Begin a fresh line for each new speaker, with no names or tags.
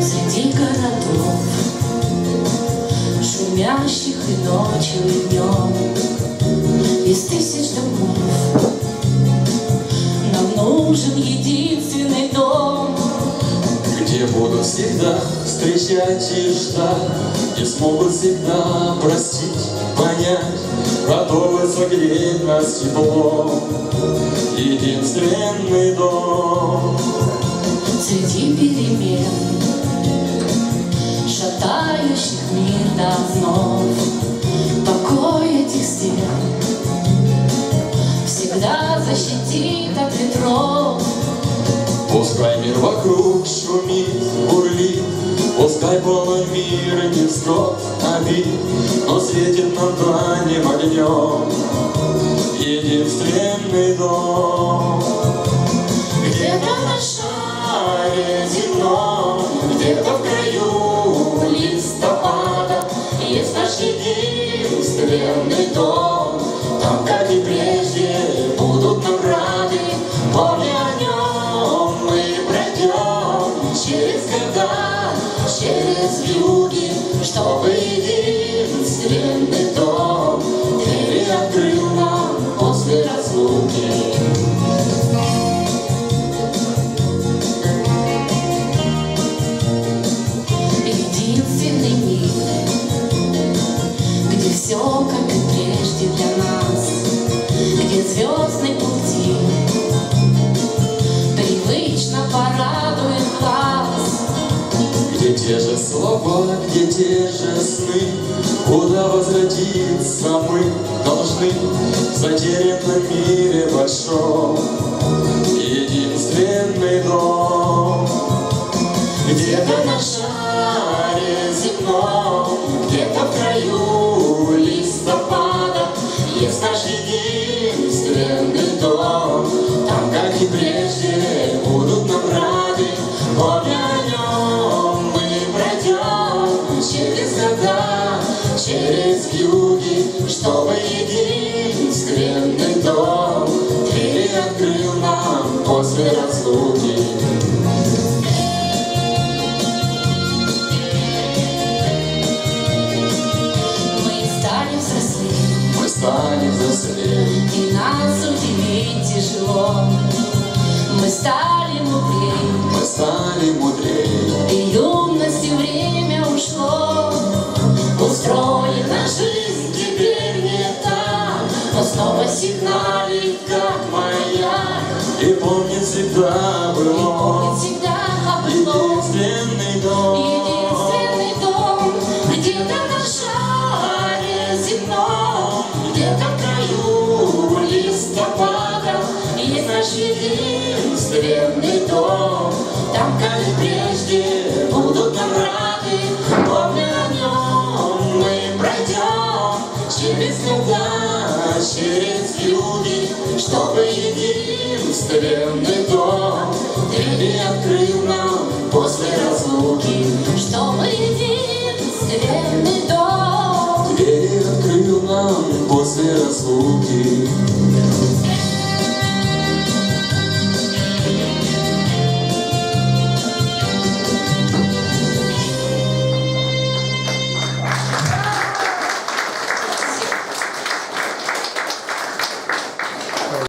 Среди городов, шумящих и ночью, и днем, Из тысяч домов нам нужен единственный дом.
Где буду всегда встречать и ждать И смогут всегда простить, понять Готовы согреть нас теплом Единственный дом.
Среди перемен, шатающих мир до основ, Покой этих стен всегда защитит от ветров.
Пускай мир вокруг шумит, бурлит Пускай полон мир и невзгод, обид Но светит над дальним огнем Единственный дом через вьюги Чтобы единственный дом Двери открыл нам после разлуки.
Единственный мир, где все, как и прежде для нас, где звездный пути
те же слова, где те же сны. Куда возвратиться мы должны? В затерянном мире большом пройдем Через года, через юги Чтобы единственный дом Двери открыл нам после разлуки.
Мы станем взрослее,
Мы станем взрослее.
И нас удивить тяжело. Мы стали
станем мудрее.
И юности время ушло. Устроена жизнь теперь не так, но снова сигналит, наш единственный дом. Там, как и прежде, будут нам рады, помня о нем мы пройдем через года, через юги, чтобы единственный дом. Двери открыл нам после разлуки, чтобы единственный дом.
Двери открыл нам после разлуки